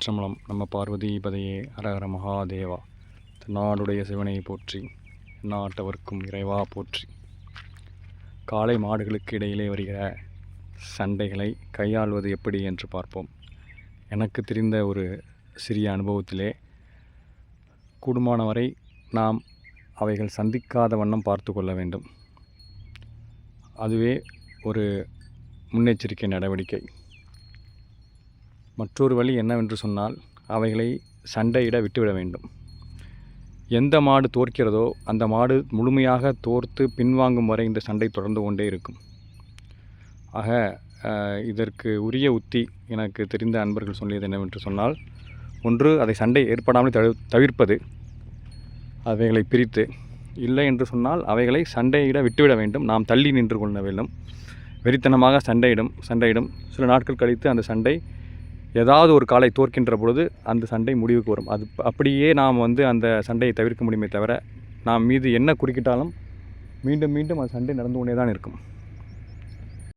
திருச்சிற்றம்பலம் நம்ம பார்வதி பதையே ஹரஹர மகாதேவா. நாடுடைய சிவனை போற்றி நாட்டவர்க்கும் இறைவா போற்றி. காளை மாடுகளுக்கு இடையிலே வருகிற சண்டைகளை கையாள்வது எப்படி என்று பார்ப்போம். எனக்கு தெரிந்த ஒரு சிறிய அனுபவத்திலே கூடுமான வரை நாம் அவைகள் சந்திக்காத வண்ணம் பார்த்து கொள்ள வேண்டும். அதுவே ஒரு முன்னெச்சரிக்கை நடவடிக்கை. மற்றொரு வழி என்னவென்று சொன்னால் அவைகளை சண்டையிட விட்டுவிட வேண்டும். எந்த மாடு தோற்கிறதோ அந்த மாடு முழுமையாக தோர்த்து பின்வாங்கும் வரை இந்த சண்டை தொடர்ந்து கொண்டே இருக்கும். ஆக இதற்கு உரிய உத்தி எனக்கு தெரிந்த அன்பர்கள் சொல்லியது என்னவென்று சொன்னால் ஒன்று அதை சண்டை ஏற்படாமல் தவி தவிர்ப்பது. அவைகளை பிரித்து இல்லை என்று சொன்னால் அவைகளை சண்டையிட விட்டுவிட வேண்டும். நாம் தள்ளி நின்று கொள்ள வேண்டும். வெறித்தனமாக சண்டையிடும் சண்டையிடும். சில நாட்கள் கழித்து அந்த சண்டை ஏதாவது ஒரு காலை தோற்கின்ற பொழுது அந்த சண்டை முடிவுக்கு வரும். அது அப்படியே நாம் வந்து அந்த சண்டையை தவிர்க்க முடியுமே தவிர நாம் மீது என்ன குறுக்கிட்டாலும் மீண்டும் மீண்டும் அந்த சண்டை நடந்து கொண்டே தான் இருக்கும்.